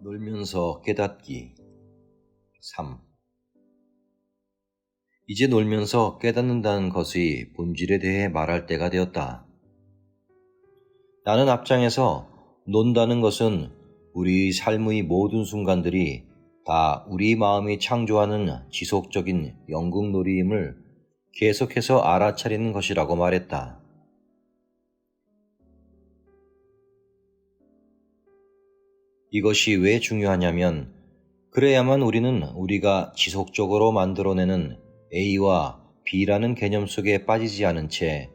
놀면서 깨닫기 3. 이제 놀면서 깨닫는다는 것의 본질에 대해 말할 때가 되었다. 나는 앞장에서 논다는 것은 우리의 삶의 모든 순간들이 다 우리 마음이 창조하는 지속적인 영국놀이임을 계속해서 알아차리는 것이라고 말했다. 이것이 왜 중요하냐면 그래야만 우리는 우리가 지속적으로 만들어내는 A와 B라는 개념 속에 빠지지 않은 채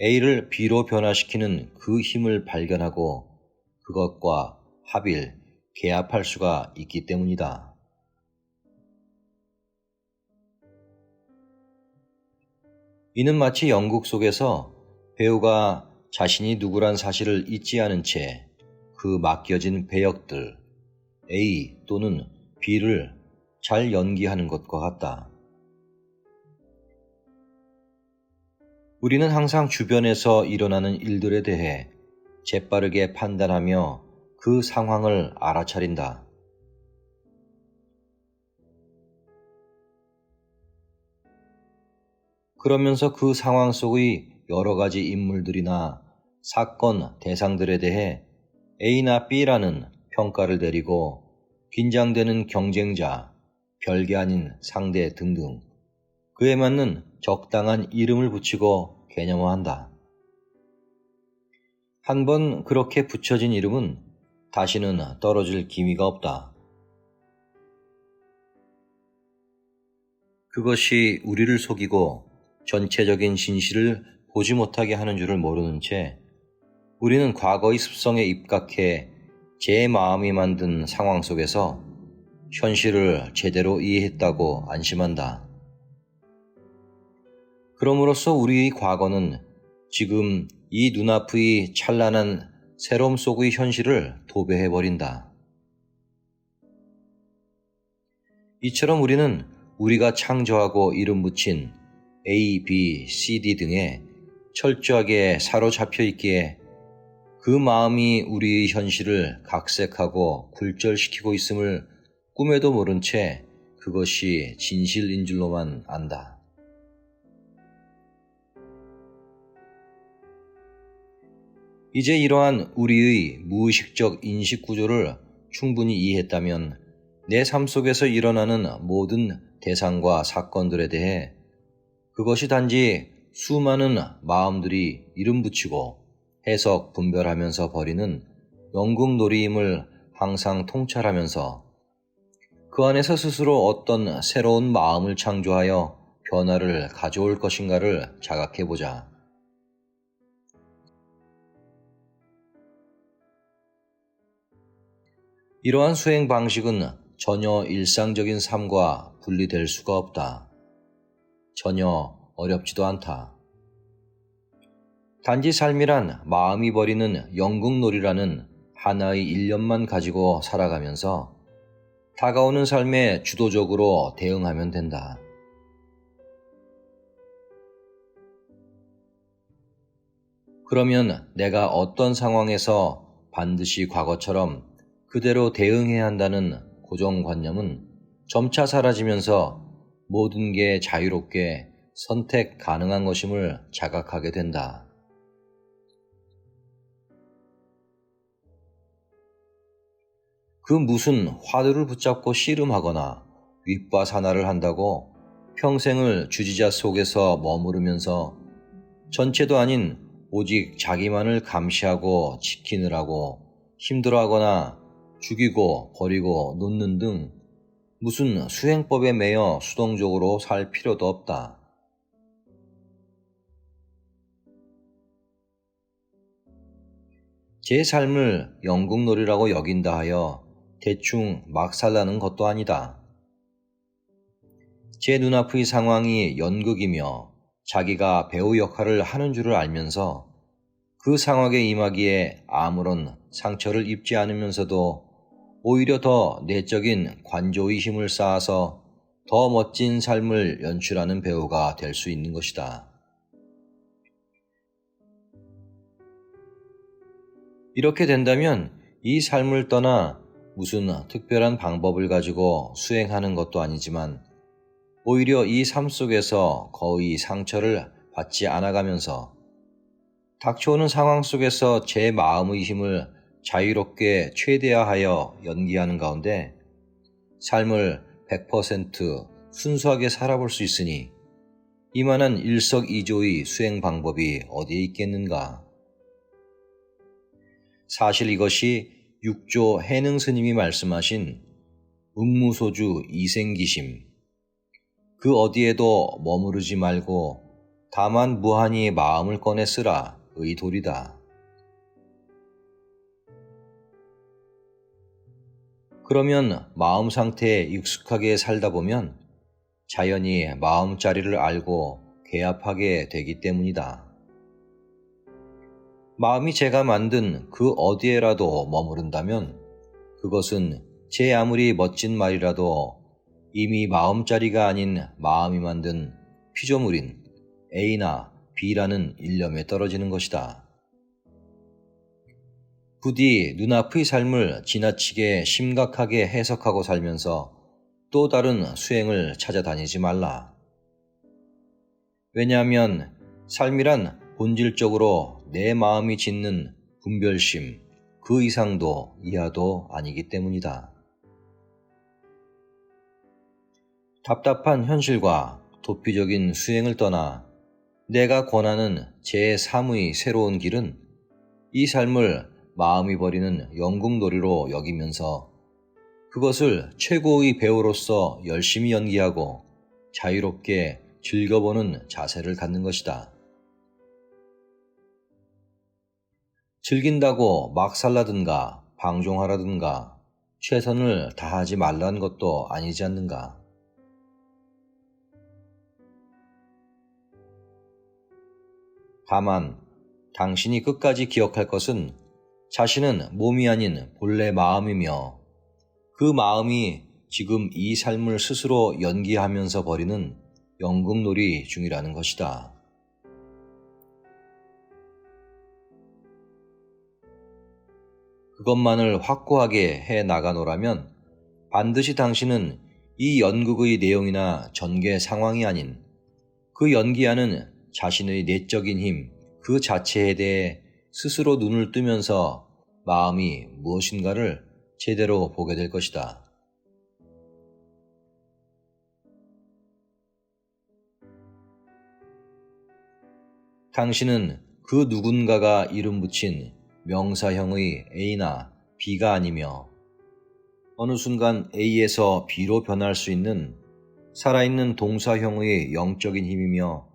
A를 B로 변화시키는 그 힘을 발견하고 그것과 합일, 개합할 수가 있기 때문이다. 이는 마치 연극 속에서 배우가 자신이 누구란 사실을 잊지 않은 채 그 맡겨진 배역들 A 또는 B를 잘 연기하는 것과 같다. 우리는 항상 주변에서 일어나는 일들에 대해 재빠르게 판단하며 그 상황을 알아차린다. 그러면서 그 상황 속의 여러 가지 인물들이나 사건, 대상들에 대해 A나 B라는 평가를 내리고 긴장되는 경쟁자, 별게 아닌 상대 등등 그에 맞는 적당한 이름을 붙이고 개념화한다. 한 번 그렇게 붙여진 이름은 다시는 떨어질 기미가 없다. 그것이 우리를 속이고 전체적인 진실을 보지 못하게 하는 줄을 모르는 채 우리는 과거의 습성에 입각해 제 마음이 만든 상황 속에서 현실을 제대로 이해했다고 안심한다. 그럼으로써 우리의 과거는 지금 이 눈앞의 찬란한 새로움 속의 현실을 도배해버린다. 이처럼 우리는 우리가 창조하고 이름 붙인 A, B, C, D 등에 철저하게 사로잡혀 있기에 그 마음이 우리의 현실을 각색하고 굴절시키고 있음을 꿈에도 모른 채 그것이 진실인 줄로만 안다. 이제 이러한 우리의 무의식적 인식 구조를 충분히 이해했다면 내 삶 속에서 일어나는 모든 대상과 사건들에 대해 그것이 단지 수많은 마음들이 이름 붙이고 해석 분별하면서 벌이는 영국놀이임을 항상 통찰하면서 그 안에서 스스로 어떤 새로운 마음을 창조하여 변화를 가져올 것인가를 자각해보자. 이러한 수행 방식은 전혀 일상적인 삶과 분리될 수가 없다. 전혀 어렵지도 않다. 단지 삶이란 마음이 버리는 영국놀이라는 하나의 일념만 가지고 살아가면서 다가오는 삶에 주도적으로 대응하면 된다. 그러면 내가 어떤 상황에서 반드시 과거처럼 그대로 대응해야 한다는 고정관념은 점차 사라지면서 모든 게 자유롭게 선택 가능한 것임을 자각하게 된다. 그 무슨 화두를 붙잡고 씨름하거나 윗바사나를 한다고 평생을 주지자 속에서 머무르면서 전체도 아닌 오직 자기만을 감시하고 지키느라고 힘들어하거나 죽이고 버리고 놓는 등 무슨 수행법에 매여 수동적으로 살 필요도 없다. 제 삶을 영국놀이라고 여긴다 하여 대충 막 살라는 것도 아니다. 제 눈앞의 상황이 연극이며 자기가 배우 역할을 하는 줄을 알면서 그 상황에 임하기에 아무런 상처를 입지 않으면서도 오히려 더 내적인 관조의 힘을 쌓아서 더 멋진 삶을 연출하는 배우가 될 수 있는 것이다. 이렇게 된다면 이 삶을 떠나 무슨 특별한 방법을 가지고 수행하는 것도 아니지만 오히려 이 삶 속에서 거의 상처를 받지 않아가면서 닥쳐오는 상황 속에서 제 마음의 힘을 자유롭게 최대화하여 연기하는 가운데 삶을 100% 순수하게 살아볼 수 있으니 이만한 일석이조의 수행 방법이 어디에 있겠는가? 사실 이것이 육조 해능 스님이 말씀하신 음무소주 이생기심 그 어디에도 머무르지 말고 다만 무한히 마음을 꺼내 쓰라 의 도리다. 그러면 마음 상태에 익숙하게 살다 보면 자연히 마음자리를 알고 개합하게 되기 때문이다. 마음이 제가 만든 그 어디에라도 머무른다면 그것은 제 아무리 멋진 말이라도 이미 마음자리가 아닌 마음이 만든 피조물인 A나 B라는 일념에 떨어지는 것이다. 부디 눈앞의 삶을 지나치게 심각하게 해석하고 살면서 또 다른 수행을 찾아다니지 말라. 왜냐하면 삶이란 본질적으로 내 마음이 짓는 분별심 그 이상도 이하도 아니기 때문이다. 답답한 현실과 도피적인 수행을 떠나 내가 권하는 제3의 새로운 길은 이 삶을 마음이 버리는 영국놀이로 여기면서 그것을 최고의 배우로서 열심히 연기하고 자유롭게 즐겨보는 자세를 갖는 것이다. 즐긴다고 막 살라든가 방종하라든가 최선을 다하지 말라는 것도 아니지 않는가. 다만 당신이 끝까지 기억할 것은 자신은 몸이 아닌 본래 마음이며 그 마음이 지금 이 삶을 스스로 연기하면서 벌이는 연극놀이 중이라는 것이다. 그것만을 확고하게 해 나가노라면 반드시 당신은 이 연극의 내용이나 전개 상황이 아닌 그 연기하는 자신의 내적인 힘, 그 자체에 대해 스스로 눈을 뜨면서 마음이 무엇인가를 제대로 보게 될 것이다. 당신은 그 누군가가 이름 붙인 명사형의 A나 B가 아니며 어느 순간 A에서 B로 변할 수 있는 살아있는 동사형의 영적인 힘이며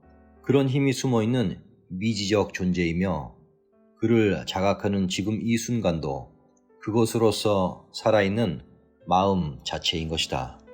그런 힘이 숨어 있는 미지적 존재이며 그를 자각하는 지금 이 순간도 그것으로서 살아있는 마음 자체인 것이다.